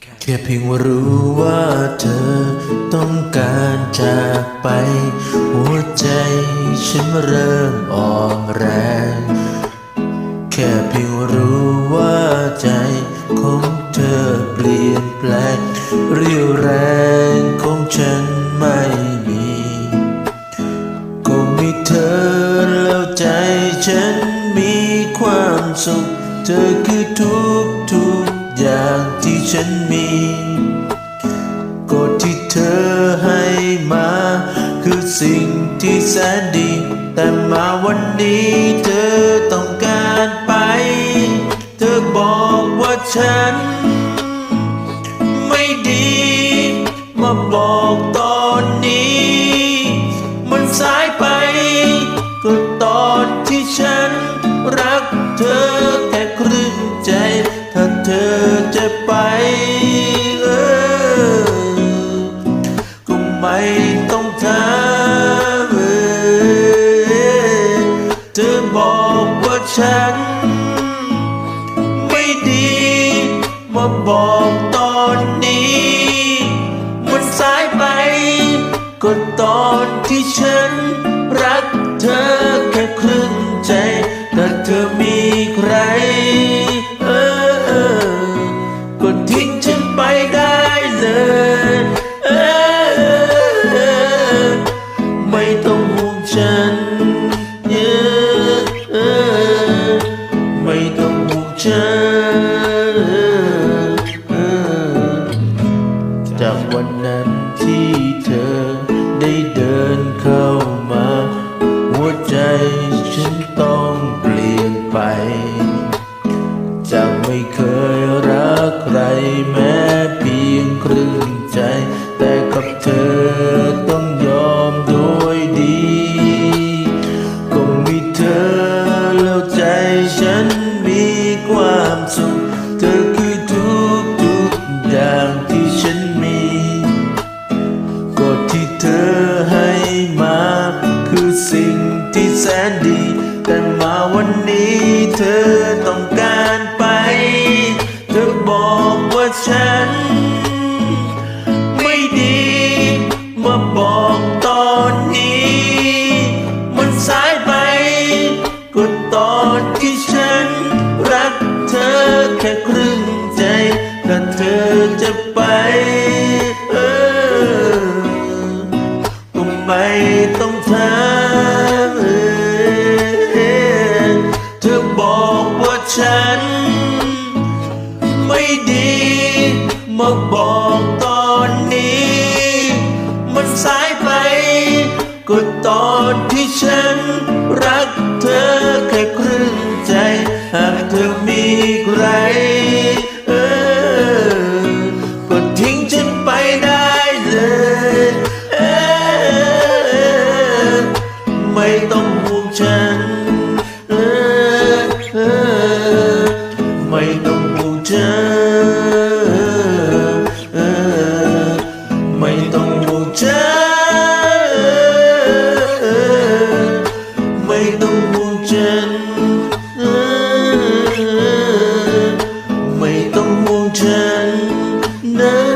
แค่เพียงว่ารู้ว่าเธอต้องการจากไป หัวใจฉันเริ่มอ่อนแรง แค่เพียงรู้ว่าใจของเธอเปลี่ยนแปลงเรียวแรงของฉันไม่มีก็มีเธอแล้วใจฉันมีความสุข เธอคือทุกทุก อย่างที่ฉันมีก็ที่เธอให้มา คือสิ่งที่แสนดี แต่มาวันนี้เธอต้องการไป เธอบอกว่าฉัน ไม่ดี มาบอกตอนนี้ มันสายไป ก็ตอนที่ฉันรักเธอ เออก็ไม่ต้องถามเออเธอบอกว่าฉัน ไม่ดี มาบอกตอนนี้ มันสายไป ก็ตอนที่ฉัน รักเธอแค่ครึ่งใจ แต่เธอมี ฉัน จากวันนั้นที่เธอได้เดินเข้ามา หัวใจฉันต้องเปลี่ยนไป จากไม่เคย แสนดี แต่มาวันนี้เธอต้องการไป เธอบอกว่าฉัน เธอบอกว่าฉัน ไม่ดี มาบอกตอนนี้ มันสายไป ก็ตอนที่ฉัน รักเธอแค่ครึ่งใจ หากเธอมี ไม่ต้องห่วงฉันเออไม่ต้องห่วงฉันไม่ต้องห่วงฉันเออไม่ต้องห่วงฉันนะ